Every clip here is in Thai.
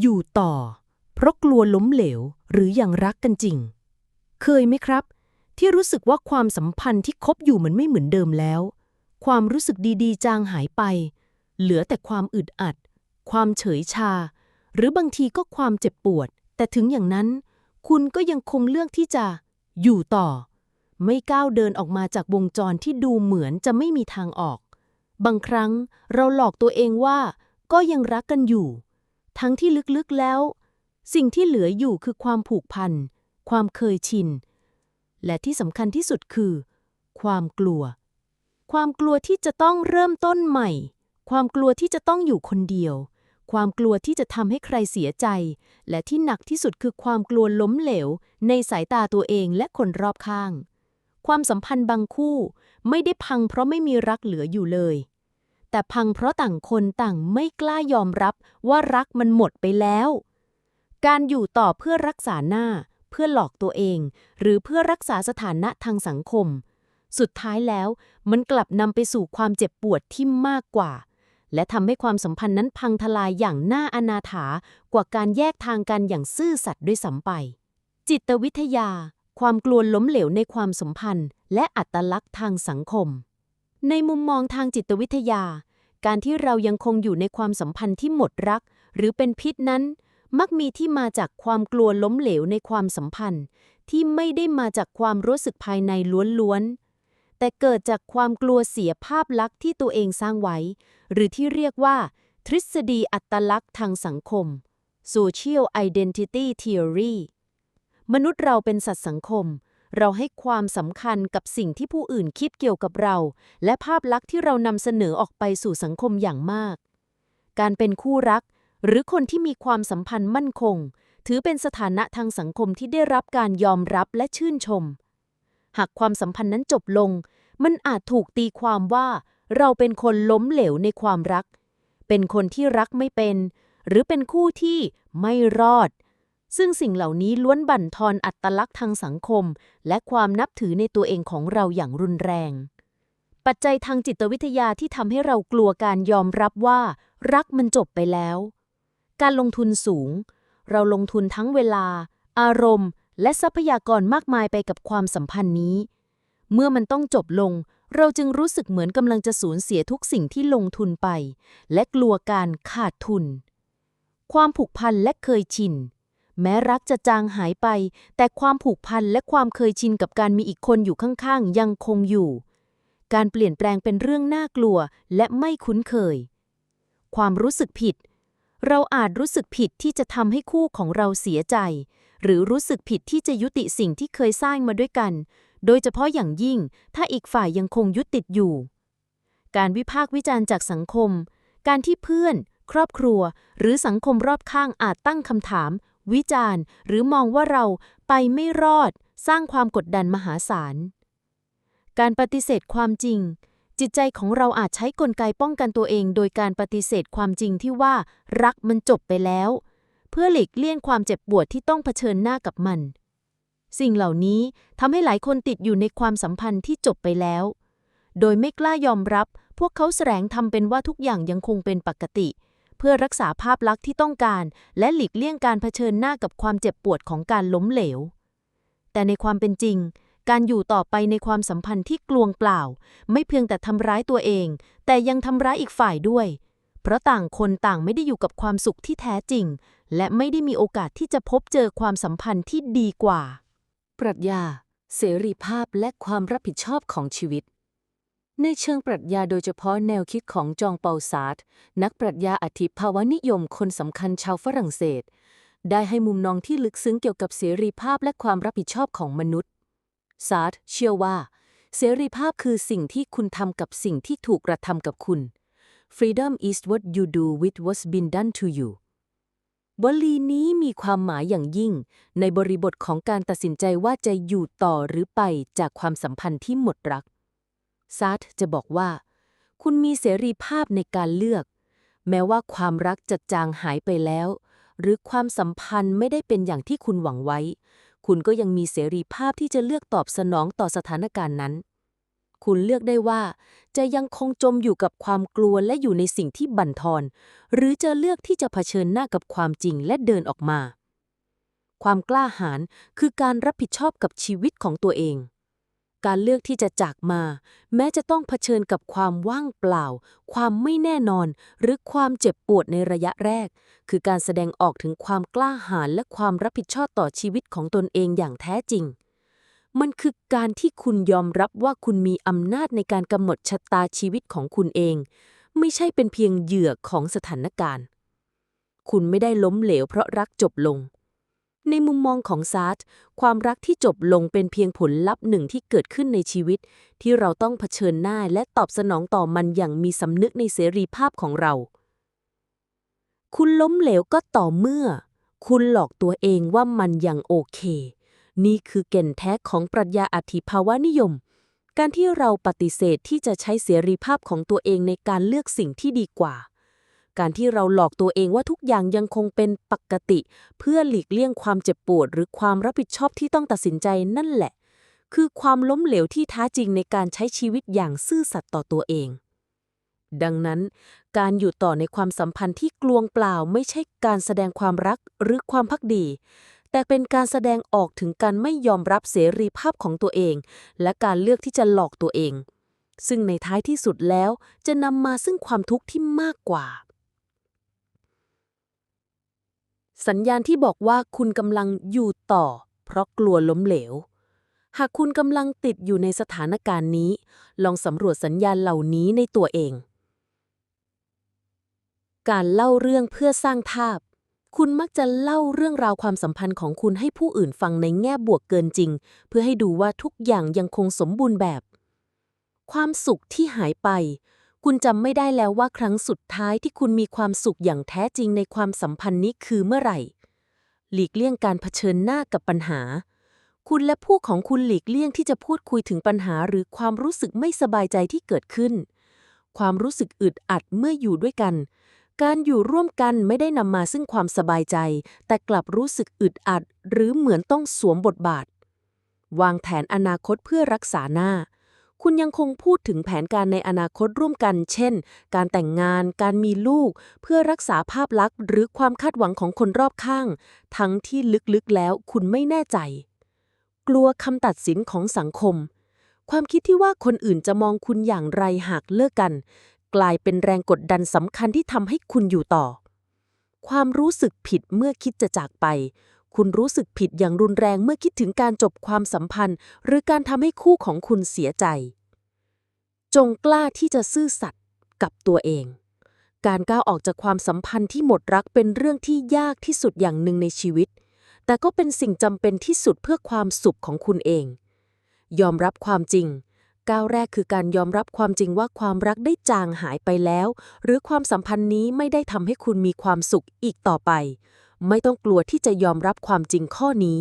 อยู่ต่อ เพราะกลัวล้มเหลวหรือยังรักกันจริง เคยไหมครับ ที่รู้สึกว่าความสัมพันธ์ที่คบอยู่มันไม่เหมือนเดิมแล้ว ความรู้สึกดีๆ จางหายไป เหลือแต่ความอึดอัด ความเฉยชา หรือบางทีก็ความเจ็บปวด แต่ถึงอย่างนั้น คุณก็ยังคงเลือกที่จะ อยู่ต่อ ไม่ก้าวเดินออกมาจากวงจรที่ดูเหมือนจะไม่มีทางออก บางครั้งเราหลอกตัวเองว่าก็ยังรักกันอยู่ ทั้งที่ลึกๆแล้ว สิ่งที่เหลืออยู่คือความผูกพัน ความเคยชิน และที่สำคัญที่สุดคือ ความกลัว ความกลัวที่จะต้องเริ่มต้นใหม่ ความกลัวที่จะต้องอยู่คนเดียว ความกลัวที่จะทำให้ใครเสียใจ และที่หนักที่สุดคือความกลัวล้มเหลว ในสายตาตัวเองและคนรอบข้าง ความสัมพันธ์บางคู่ไม่ได้พังเพราะไม่มีรักเหลืออยู่เลย แต่พังเพราะต่างคนต่างไม่กล้ายอมรับว่ารักมันหมดไปแล้ว การอยู่ต่อเพื่อรักษาหน้า เพื่อหลอกตัวเอง หรือเพื่อรักษาสถานะทางสังคม สุดท้ายแล้วมันกลับนำไปสู่ความเจ็บปวดที่มากกว่า และทำให้ความสัมพันธ์นั้นพังทลายอย่างน่าอนาถากว่าการแยกทางกันอย่างซื่อสัตย์ด้วยซ้ำไป จิตวิทยา ความกลัวล้มเหลวในความสัมพันธ์ และอัตลักษณ์ทางสังคม ในมุมมองทางจิตวิทยา การที่เรายังคงอยู่ในความสัมพันธ์ที่หมดรัก หรือเป็นพิษนั้น มักมีที่มาจากความกลัวล้มเหลวในความสัมพันธ์ ที่ไม่ได้มาจากความรู้สึกภายในล้วนๆ แต่เกิดจากความกลัวเสียภาพลักษณ์ที่ตัวเองสร้างไว้ หรือที่เรียกว่า ทฤษฎีอัตลักษณ์ทางสังคม Social Identity Theory มนุษย์เราเป็นสัตว์สังคม เราให้ความสำคัญกับสิ่งที่ผู้อื่นคิดเกี่ยวกับเรา และภาพลักษณ์ที่เรานำเสนอออกไปสู่สังคมอย่างมาก การเป็นคู่รัก หรือคนที่มีความสัมพันธ์มั่นคง ถือเป็นสถานะทางสังคมที่ได้รับการยอมรับและชื่นชม หากความสัมพันธ์นั้นจบลง มันอาจถูกตีความว่า เราเป็นคนล้มเหลวในความรัก เป็นคนที่รักไม่เป็น หรือเป็นคู่ที่ไม่รอด ซึ่งสิ่งเหล่านี้ล้วนบั่นทอนอัตลักษณ์ทางสังคม และความนับถือในตัวเองของเราอย่างรุนแรง ปัจจัยทางจิตวิทยาที่ทำให้เรากลัวการยอมรับว่า รักมันจบไปแล้ว การลงทุนสูง เราลงทุนทั้งเวลา อารมณ์ และทรัพยากรมากมายไปกับความสัมพันธ์นี้ เมื่อมันต้องจบลง เราจึงรู้สึกเหมือนกำลังจะสูญเสียทุกสิ่งที่ลงทุนไป และกลัวการขาดทุน ความผูกพันและเคยชิน แม้รักจะจางหายไป แต่ความผูกพันและความเคยชินกับการมีอีกคนอยู่ข้างๆ ยังคงอยู่ การเปลี่ยนแปลงเป็นเรื่องน่ากลัวและไม่คุ้นเคย ความรู้สึกผิด เราอาจรู้สึกผิดที่จะทำให้คู่ของเราเสียใจ หรือรู้สึกผิดที่จะยุติสิ่งที่เคยสร้างมาด้วยกัน โดยเฉพาะอย่างยิ่ง ถ้าอีกฝ่ายยังคงยึดติดอยู่ การวิพากษ์วิจารณ์จากสังคม การที่เพื่อน ครอบครัว หรือสังคมรอบข้างอาจตั้งคำถาม วิจารณ์ หรือมองว่าเราไปไม่รอด สร้างความกดดันมหาศาล การปฏิเสธความจริง จิตใจของเราอาจใช้กลไกป้องกันตัวเอง โดยการปฏิเสธความจริงที่ว่ารักมันจบไปแล้ว เพื่อหลีกเลี่ยงความเจ็บปวดที่ต้องเผชิญหน้ากับมัน สิ่งเหล่านี้ทำให้หลายคนติดอยู่ในความสัมพันธ์ที่จบไปแล้ว โดยไม่กล้ายอมรับ พวกเขาแสดงทำเป็นว่าทุกอย่างยังคงเป็นปกติเเพื่อรักษาภาพลักษณ์ที่ต้องการ และหลีกเลี่ยงการเผชิญหน้ากับความเจ็บปวดของการล้มเหลว แต่ในความเป็นจริง การอยู่ต่อไปในความสัมพันธ์ที่กลวงเปล่า ไม่เพียงแต่ทำร้ายตัวเอง แต่ยังทำร้ายอีกฝ่ายด้วย เพราะต่างคนต่างไม่ได้อยู่กับความสุขที่แท้จริง และไม่ได้มีโอกาสที่จะพบเจอความสัมพันธ์ที่ดีกว่า ปรัชญา เสรีภาพและความรับผิดชอบของชีวิต ในเชิงปรัชญาโดยเฉพาะแนวคิดของจองเปาซาร์ตนักปรัชญาอธิภาวนิยมคนสำคัญชาวฝรั่งเศส ได้ให้มุมมองที่ลึกซึ้งเกี่ยวกับเสรีภาพและความรับผิดชอบของมนุษย์ซาร์ตเชื่อว่า เสรีภาพคือสิ่งที่คุณทำกับสิ่งที่ถูกกระทำกับคุณ Freedom is what you do with what's been done to you วลีนี้มีความหมายอย่างยิ่ง ในบริบทของการตัดสินใจว่าจะอยู่ต่อหรือไปจากความสัมพันธ์ที่หมดรัก ซาร์ตจะบอกว่า คุณมีเสรีภาพในการเลือก แม้ว่าความรักจะจางหายไปแล้ว หรือความสัมพันธ์ไม่ได้เป็นอย่างที่คุณหวังไว้ คุณก็ยังมีเสรีภาพที่จะเลือกตอบสนองต่อสถานการณ์นั้น คุณเลือกได้ว่า จะยังคงจมอยู่กับความกลัวและอยู่ในสิ่งที่บั่นทอน หรือจะเลือกที่จะเผชิญหน้ากับความจริงและเดินออกมา ความกล้าหาญคือการรับผิดชอบกับชีวิตของตัวเอง การเลือกที่จะจากมา แม้จะต้องเผชิญกับความว่างเปล่า ความไม่แน่นอน หรือความเจ็บปวดในระยะแรก คือการแสดงออกถึงความกล้าหาญและความรับผิดชอบต่อชีวิตของตนเองอย่างแท้จริง มันคือการที่คุณยอมรับว่าคุณมีอำนาจในการกำหนดชะตาชีวิตของคุณเอง ไม่ใช่เป็นเพียงเหยื่อของสถานการณ์ คุณไม่ได้ล้มเหลวเพราะรักจบลง ในมุมมองของซาร์ตความรักที่จบลงเป็นเพียงผลลัพธ์หนึ่งที่เกิดขึ้นในชีวิต ที่เราต้องเผชิญหน้าและตอบสนองต่อมันอย่างมีสำนึกในเสรีภาพของเรา คุณล้มเหลวก็ต่อเมื่อ คุณหลอกตัวเองว่ามันยังโอเค นี่คือแก่นแท้ของปรัชญาอธิภาวะนิยม การที่เราปฏิเสธที่จะใช้เสรีภาพของตัวเองในการเลือกสิ่งที่ดีกว่า การที่เราหลอกตัวเองว่าทุกอย่างยังคงเป็นปกติ เพื่อหลีกเลี่ยงความเจ็บปวด หรือความรับผิดชอบที่ต้องตัดสินใจนั่นแหละ คือความล้มเหลวที่แท้จริงในการใช้ชีวิตอย่างซื่อสัตย์ต่อตัวเอง ดังนั้น การอยู่ต่อในความสัมพันธ์ที่กลวงเปล่าไม่ใช่การแสดงความรักหรือความพักดี แต่เป็นการแสดงออกถึงการไม่ยอมรับเสรีภาพของตัวเอง และการเลือกที่จะหลอกตัวเองซึ่งในท้ายที่สุดแล้วจะนำมาซึ่งความทุกข์ที่มากกว่า สัญญาณที่บอกว่าคุณกำลังอยู่ต่อ เพราะกลัวล้มเหลว หากคุณกำลังติดอยู่ในสถานการณ์นี้ ลองสำรวจสัญญาณเหล่านี้ในตัวเอง การเล่าเรื่องเพื่อสร้างภาพ คุณมักจะเล่าเรื่องราวความสัมพันธ์ของคุณให้ผู้อื่นฟังในแง่บวกเกินจริง เพื่อให้ดูว่าทุกอย่างยังคงสมบูรณ์แบบ ความสุขที่หายไป คุณจำไม่ได้แล้วว่าครั้งสุดท้ายที่คุณมีความสุขอย่างแท้จริงในความสัมพันธ์นี้คือเมื่อไหร่ หลีกเลี่ยงการเผชิญหน้ากับปัญหา คุณและผู้ของคุณหลีกเลี่ยงที่จะพูดคุยถึงปัญหาหรือความรู้สึกไม่สบายใจที่เกิดขึ้น ความรู้สึกอึดอัดเมื่ออยู่ด้วยกัน การอยู่ร่วมกันไม่ได้นำมาซึ่งความสบายใจ แต่กลับรู้สึกอึดอัด หรือเหมือนต้องสวมบทบาท วางแผนอนาคตเพื่อรักษาหน้า คุณยังคงพูดถึงแผนการในอนาคตร่วมกัน เช่น การแต่งงาน การมีลูก เพื่อรักษาภาพลักษณ์ หรือความคาดหวังของคนรอบข้าง ทั้งที่ลึกๆแล้วคุณไม่แน่ใจ กลัวคำตัดสินของสังคม ความคิดที่ว่าคนอื่นจะมองคุณอย่างไรหากเลิกกัน กลายเป็นแรงกดดันสำคัญที่ทำให้คุณอยู่ต่อ ความรู้สึกผิดเมื่อคิดจะจากไป คุณรู้สึกผิดอย่างรุนแรงเมื่อคิดถึงการจบความสัมพันธ์ หรือการทำให้คู่ของคุณเสียใจ จงกล้าที่จะซื่อสัตย์กับตัวเอง การก้าวออกจากความสัมพันธ์ที่หมดรักเป็นเรื่องที่ยากที่สุดอย่างหนึ่งในชีวิต แต่ก็เป็นสิ่งจำเป็นที่สุดเพื่อความสุขของคุณเอง ยอมรับความจริงก้าวแรกคือการยอมรับความจริงว่าความรักได้จางหายไปแล้ว หรือความสัมพันธ์นี้ไม่ได้ทำให้คุณมีความสุขอีกต่อไป ไม่ต้องกลัวที่จะยอมรับความจริงข้อนี้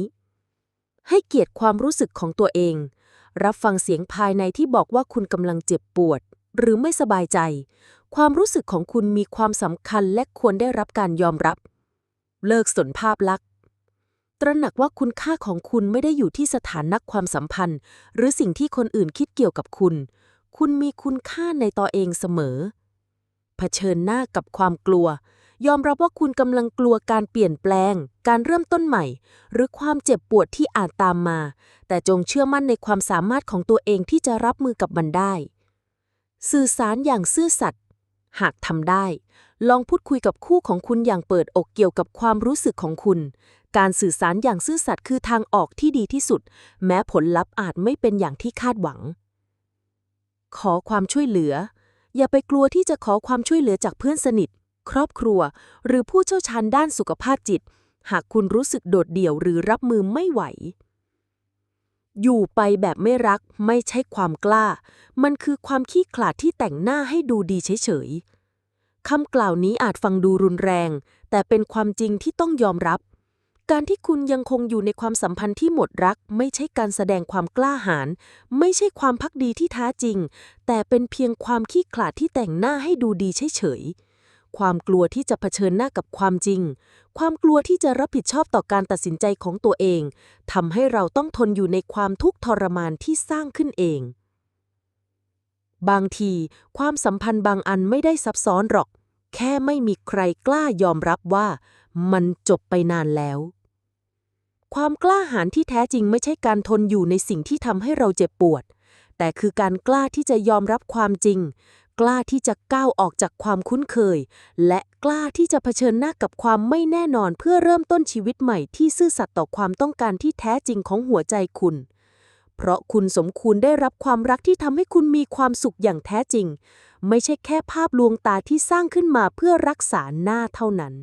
ให้เกียรติความรู้สึกของตัวเอง รับฟังเสียงภายในที่บอกว่าคุณกำลังเจ็บปวด หรือไม่สบายใจ ความรู้สึกของคุณมีความสำคัญและควรได้รับการยอมรับ เลิกสนภาพลักษณ์ตระหนักว่าคุณค่าของคุณไม่ได้อยู่ที่สถานะความสัมพันธ์ หรือสิ่งที่คนอื่นคิดเกี่ยวกับคุณ คุณมีคุณค่าในตัวเองเสมอ เผชิญหน้ากับความกลัว ยอมรับว่าคุณกำลังกลัวการเปลี่ยนแปลง การเริ่มต้นใหม่ หรือความเจ็บปวดที่อาจตามมา แต่จงเชื่อมั่นในความสามารถของตัวเองที่จะรับมือกับมันได้ สื่อสารอย่างซื่อสัตย์หากทำได้ ลองพูดคุยกับคู่ของคุณอย่างเปิดอกเกี่ยวกับความรู้สึกของคุณ การสื่อสารอย่างซื่อสัตย์คือทางออกที่ดีที่สุด แม้ผลลัพธ์อาจไม่เป็นอย่างที่คาดหวัง ขอความช่วยเหลือ อย่าไปกลัวที่จะขอความช่วยเหลือจากเพื่อนสนิท ครอบครัว หรือผู้เชี่ยวชาญด้านสุขภาพจิต หากคุณรู้สึกโดดเดี่ยวหรือรับมือไม่ไหว อยู่ไปแบบไม่รักไม่ใช่ความกล้า มันคือความขี้ขลาดที่แต่งหน้าให้ดูดีเฉยๆคำกล่าวนี้อาจฟังดูรุนแรง แต่เป็นความจริงที่ต้องยอมรับการที่คุณยังคงอยู่ในความสัมพันธ์ที่หมดรัก ไม่ใช่การแสดงความกล้าหาญไม่ใช่ความพักดีที่แท้จริง แต่เป็นเพียงความขี้ขลาดที่แต่งหน้าให้ดูดีเฉยๆ ความกลัวที่จะเผชิญหน้ากับความจริง ความกลัวที่จะรับผิดชอบต่อการตัดสินใจของตัวเองทำให้เราต้องทนอยู่ในความทุกข์ทรมานที่สร้างขึ้นเอง บางที ความสัมพันธ์บางอันไม่ได้ซับซ้อนหรอก แค่ไม่มีใครกล้ายอมรับว่า มันจบไปนานแล้ว ความกล้าหาญที่แท้จริงไม่ใช่การทนอยู่ในสิ่งที่ทำให้เราเจ็บปวดแต่คือการกล้าที่จะยอมรับความจริง กล้าที่จะก้าวออกจากความคุ้นเคย และกล้าที่จะเผชิญหน้ากับความไม่แน่นอนเพื่อเริ่มต้นชีวิตใหม่ที่ซื่อสัตย์ต่อความต้องการที่แท้จริงของหัวใจคุณ เพราะคุณสมควรได้รับความรักที่ทำให้คุณมีความสุขอย่างแท้จริง ไม่ใช่แค่ภาพลวงตาที่สร้างขึ้นมาเพื่อรักษาหน้าเท่านั้น